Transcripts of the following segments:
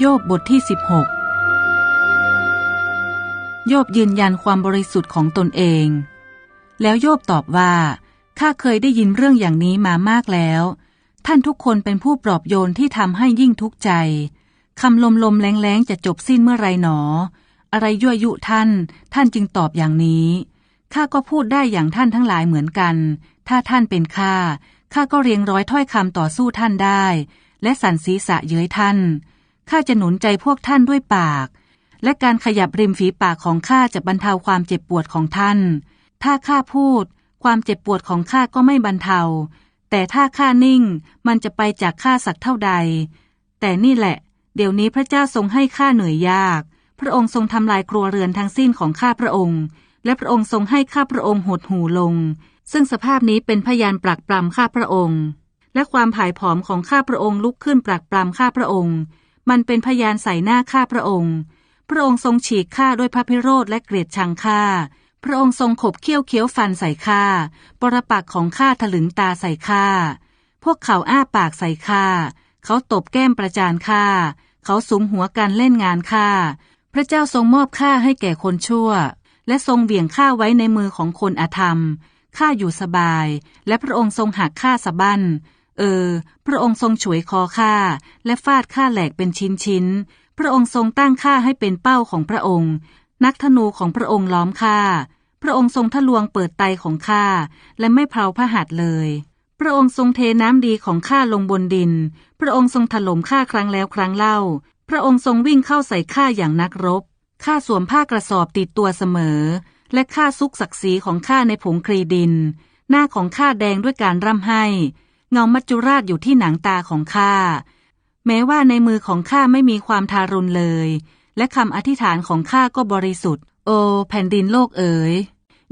โยบบทที่ 16 โยบยืนยันความบริสุทธิ์ของตนเอง แล้วโยบตอบว่า ข้าเคยได้ยินเรื่องอย่างนี้มามากแล้ว ท่านทุกคนเป็นผู้ปลอบโยนที่ทำให้ยิ่งทุกข์ใจ คำลมลมแรงแรงจะจบสิ้นเมื่อไรหนอ อะไรยั่วยุท่าน ท่านจึงตอบอย่างนี้ ข้าก็พูดได้อย่างท่านทั้งหลายเหมือนกัน ถ้าท่านเป็นข้า ข้าก็เรียงร้อยถ้อยคำต่อสู้ท่านได้ และสันศีรษะเย้ยท่าน ข้าจะหนุนใจพวกท่านด้วยปาก และการขยับริมฝีปากของข้าจะบรรเทาความเจ็บปวดของท่าน ถ้าข้าพูด ความเจ็บปวดของข้าก็ไม่บรรเทา แต่ถ้าข้านิ่งมันจะไปจากข้าสักเท่าใด แต่นี่แหละ เดี๋ยวนี้พระเจ้าทรงให้ข้าเหนื่อยยาก พระองค์ทรงทำลายครัวเรือนทั้งสิ้นของข้าพระองค์ และพระองค์ทรงให้ข้าพระองค์หดหูลง ซึ่งสภาพนี้เป็นพยานปรักปรำข้าพระองค์ และความผายผอมของข้าพระองค์ลุกขึ้นปรักปรำข้าพระองค์ มันเป็นพยานใส่หน้าข้าพระองค์ พระองค์ทรงฉีกข้าด้วยพระพิโรธและเกลียดชังข้า พระองค์ทรงขบเคี้ยวเคี้ยวฟันใส่ข้า ปรปักของข้าถลึงตาใส่ข้า พวกเขาอ้าปากใส่ข้า เขาตบแก้มประจานข้า เขาสุมหัวกันเล่นงานข้า พระเจ้าทรงมอบข้าให้แก่คนชั่ว และทรงเหวี่ยงข้าไว้ในมือของคนอธรรม ข้าอยู่สบาย และพระองค์ทรงหักข้าสะบั้น เออ พระองค์ทรงฉวยคอข้าและฟาดข้าแหลกเป็นชิ้นชิ้น พระองค์ทรงตั้งข้าให้เป็นเป้าของพระองค์ นักธนูของพระองค์ล้อมข้า พระองค์ทรงทะลวงเปิดไตของข้าและไม่เพลาพระหัตถ์เลย พระองค์ทรงเทน้ำดีของข้าลงบนดิน พระองค์ทรงถล่มข้าครั้งแล้วครั้งเล่า พระองค์ทรงวิ่งเข้าใส่ข้าอย่างนักรบ ข้าสวมผ้ากระสอบติดตัวเสมอ และข้าซุกศักดิ์ศรีของข้าในผงครีดิน หน้าของข้าแดงด้วยการร่ำไห้ เงามัจจุราชอยู่ที่หนังตาของข้า แม้ว่าในมือของข้าไม่มีความทารุณเลย และคำอธิษฐานของข้าก็บริสุทธิ์ โอ แผ่นดินโลกเอ๋ย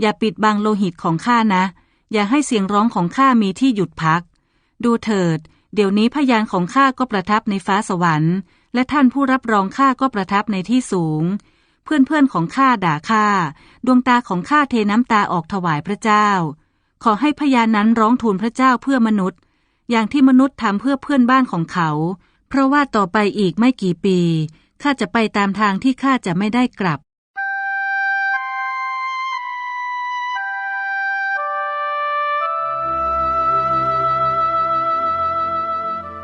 อย่าปิดบังโลหิตของข้านะ อย่าให้เสียงร้องของข้ามีที่หยุดพัก ดูเถิด เดี๋ยวนี้พยานของข้าก็ประทับในฟ้าสวรรค์ และท่านผู้รับรองข้าก็ประทับในที่สูง เพื่อนๆของข้าด่าข้า ดวงตาของข้าเทน้ำตาออกถวายพระเจ้า ขอให้พยานนั้นร้องทูลพระเจ้าเพื่อมนุษย์ อย่างที่มนุษย์ทำเพื่อเพื่อนบ้านของเขา เพราะว่าต่อไปอีกไม่กี่ปีข้าจะไปตามทางที่ข้าจะไม่ได้กลับ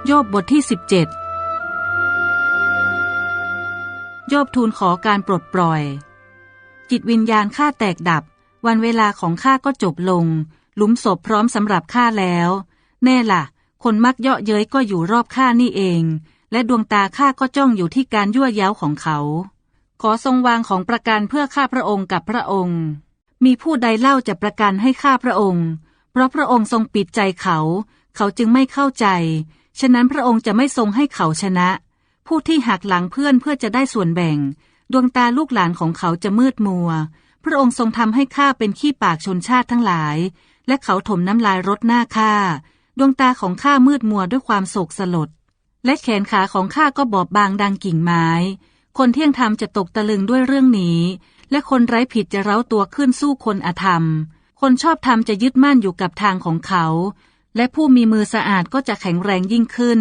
โยบบทที่ 17 โยบทูลขอการปลดปล่อย จิตวิญญาณข้าแตกดับ วันเวลาของข้าก็จบลง หลุมศพพร้อมสำหรับข้าแล้ว แน่ล่ะ คนมักเยาะเย้ยก็อยู่รอบข้านี่เอง และดวงตาข้าก็จ้องอยู่ที่การยั่วย้าของเขา ขอทรงวางของประกันเพื่อข้าพระองค์กับพระองค์ มีผู้ใดเล่าจะประกันให้ข้าพระองค์ เพราะพระองค์ทรงปิดใจเขา เขาจึงไม่เข้าใจ ฉะนั้นพระองค์จะไม่ทรงให้เขาชนะ ผู้ที่หักหลังเพื่อนเพื่อจะได้ส่วนแบ่ง ดวงตาลูกหลานของเขาจะมืดมัว พระองค์ทรงทำให้ข้าเป็นขี้ปากชนชาติทั้งหลาย และเขาถมน้ำลายรดหน้าข้า ดวงตาของข้ามืดมัวด้วยความโศกสลด และแขนขาของข้าก็บอบบางดังกิ่งไม้ คนเที่ยงธรรมจะตกตะลึงด้วยเรื่องนี้ และคนไร้ผิดจะเร้าตัวขึ้นสู้คนอธรรม คนชอบธรรมจะยึดมั่นอยู่กับทางของเขา และผู้มีมือสะอาดก็จะแข็งแรงยิ่งขึ้น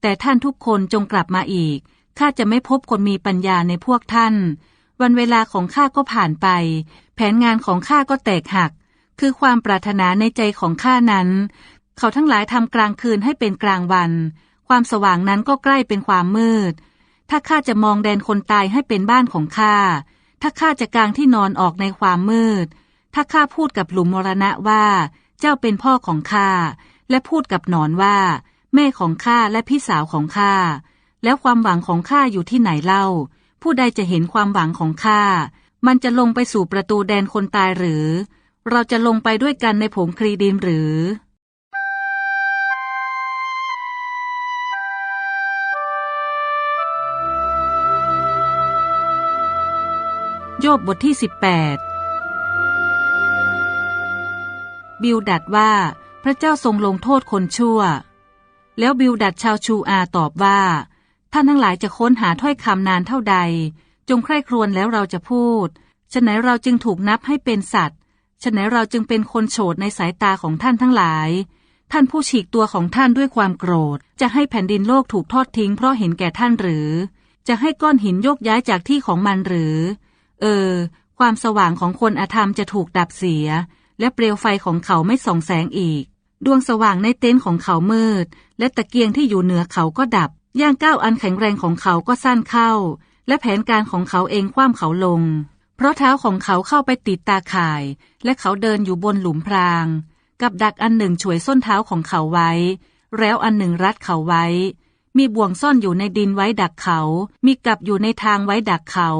แต่ท่านทุกคนจงกลับมาอีกข้าจะไม่พบคนมีปัญญาในพวกท่าน วันเวลาของข้าก็ผ่านไป แผนงานของข้าก็แตกหัก คือความปรารถนาในใจของข้านั้น เขาทั้งหลายทำกลางคืนให้เป็นกลางวัน ความสว่างนั้นก็ใกล้เป็นความมืด ถ้าข้าจะมองแดนคนตายให้เป็นบ้านของข้า ถ้าข้าจะกางที่นอนออกในความมืด ถ้าข้าพูดกับหลุมมรณะว่า เจ้าเป็นพ่อของข้า และพูดกับหนอนว่า แม่ของข้าและพี่สาวของข้า แล้วความหวังของข้าอยู่ที่ไหนเล่า ผู้ใดจะเห็นความหวังของข้า มันจะลงไปสู่ประตูแดนคนตายหรือ เราจะลงไปด้วยกันในผงครีดินหรือ โยบบทที่ 18 บิลดัดว่าพระเจ้าทรงลงโทษคนชั่ว แล้วบิลดัดชาวชูอาตอบว่า ท่านทั้งหลายจะค้นหาถ้อยคำนานเท่าใด จงใคร่ครวญแล้วเราจะพูดฉะไหนเราจึงถูกนับให้เป็นสัตว์ฉะไหนเราจึงเป็นคนโฉดในสายตาของท่านทั้งหลาย ท่านผู้ฉีกตัวของท่านด้วยความโกรธ จะให้แผ่นดินโลกถูกทอดทิ้งเพราะเห็นแก่ท่านหรือ จะให้ก้อนหินโยกย้ายจากที่ของมันหรือ เออ ความสว่างของคนอธรรมจะถูกดับเสีย และเปลวไฟของเขาไม่ส่องแสงอีก ดวงสว่างในเต็นท์ของเขามืด และตะเกียงที่อยู่เหนือเขาก็ดับ ย่างก้าวอันแข็งแรงของเขาก็สั้นเข้า และแผนการของเขาเองคว่ำเขาลง เพราะเท้าของเขาเข้าไปติดตาข่าย และเขาเดินอยู่บนหลุมพราง กับดักอันหนึ่งฉวยส้นเท้าของเขาไว้ แล้วอันหนึ่งรัดเขาไว้มีบ่วงซ่อนอยู่ในดินไว้ดักเขา มีกับอยู่ในทางไว้ดักเขา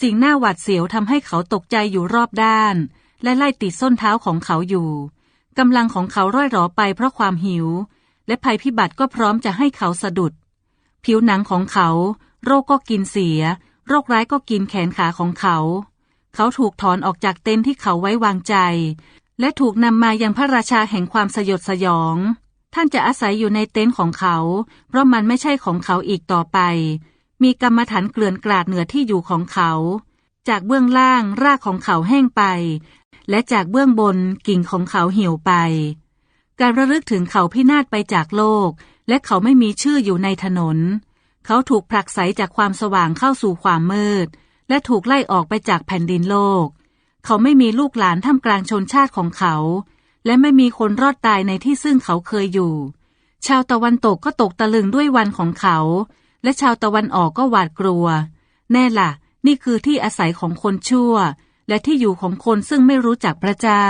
สิ่งหน้าหวาดเสียวทำให้เขาตกใจอยู่รอบด้าน และไล่ติดส้นเท้าของเขาอยู่กำลังของเขาร่อยหรอไปเพราะความหิว และภัยพิบัติก็พร้อมจะให้เขาสะดุด ผิวหนังของเขา โรคก็กินเสีย โรคร้ายก็กินแขนขาของเขา เขาถูกถอนออกจากเต็นท์ที่เขาไว้วางใจ และถูกนำมายังพระราชาแห่งความสยดสยอง ท่านจะอาศัยอยู่ในเต็นท์ของเขา เพราะมันไม่ใช่ของเขาอีกต่อไป มีกรรมฐานเกลื่อนกลาดเหนือที่อยู่ของเขา จากเบื้องล่างรากของเขาแห้งไป และจากเบื้องบนกิ่งของเขาเหี่ยวไป การระลึกถึงเขาพินาศไปจากโลก และเขาไม่มีชื่ออยู่ในถนน เขาถูกผลักไสจากความสว่างเข้าสู่ความมืด และถูกไล่ออกไปจากแผ่นดินโลก เขาไม่มีลูกหลานท่ามกลางชนชาติของเขา และไม่มีคนรอดตายในที่ซึ่งเขาเคยอยู่ ชาวตะวันตกก็ตกตะลึงด้วยวันของเขา และชาวตะวันออกก็หวาดกลัว แน่ละ่ะ นี่คือที่อาศัยของคนชั่ว และที่อยู่ของคนซึ่งไม่รู้จักพระเจ้า